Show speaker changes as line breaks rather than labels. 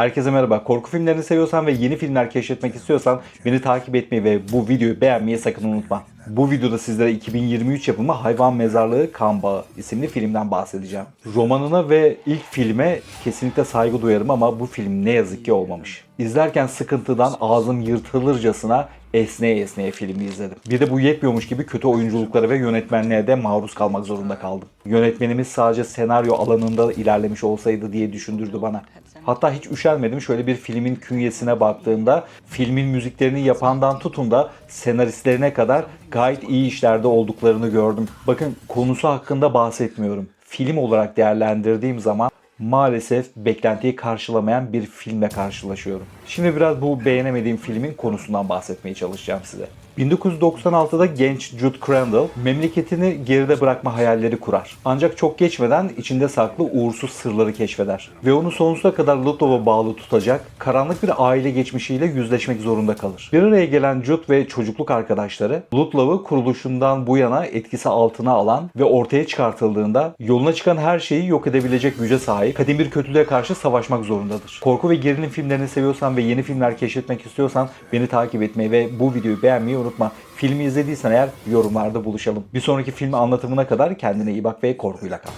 Herkese merhaba. Korku filmlerini seviyorsan ve yeni filmler keşfetmek istiyorsan beni takip etmeyi ve bu videoyu beğenmeyi sakın unutma. Bu videoda sizlere 2023 yapımı Hayvan Mezarlığı Kan Bağı isimli filmden bahsedeceğim. Romanına ve ilk filme kesinlikle saygı duyarım ama bu film ne yazık ki olmamış. İzlerken sıkıntıdan ağzım yırtılırcasına esneye esneye filmi izledim. Bir de bu yetmiyormuş gibi kötü oyunculuklara ve yönetmenliğe de maruz kalmak zorunda kaldım. Yönetmenimiz sadece senaryo alanında ilerlemiş olsaydı diye düşündürdü bana. Hatta hiç üşenmedim şöyle bir filmin künyesine baktığımda filmin müziklerini yapandan tutun da senaristlerine kadar gayet iyi işlerde olduklarını gördüm. Bakın konusu hakkında bahsetmiyorum. Film olarak değerlendirdiğim zaman maalesef beklentiyi karşılamayan bir filmle karşılaşıyorum. Şimdi biraz bu beğenemediğim filmin konusundan bahsetmeye çalışacağım size. 1996'da genç Jude Crandall memleketini geride bırakma hayalleri kurar. Ancak çok geçmeden içinde saklı uğursuz sırları keşfeder. Ve onu sonsuza kadar Ludlow'a bağlı tutacak karanlık bir aile geçmişiyle yüzleşmek zorunda kalır. Bir araya gelen Jude ve çocukluk arkadaşları Ludlow'u kuruluşundan bu yana etkisi altına alan ve ortaya çıkartıldığında yoluna çıkan her şeyi yok edebilecek güce sahip kadim bir kötülüğe karşı savaşmak zorundadır. Korku ve gerilim filmlerini seviyorsan ve yeni filmler keşfetmek istiyorsan beni takip etmeyi ve bu videoyu beğenmeyi unutma. Filmi izlediysen eğer yorumlarda buluşalım. Bir sonraki film anlatımına kadar kendine iyi bak ve korkuyla kal.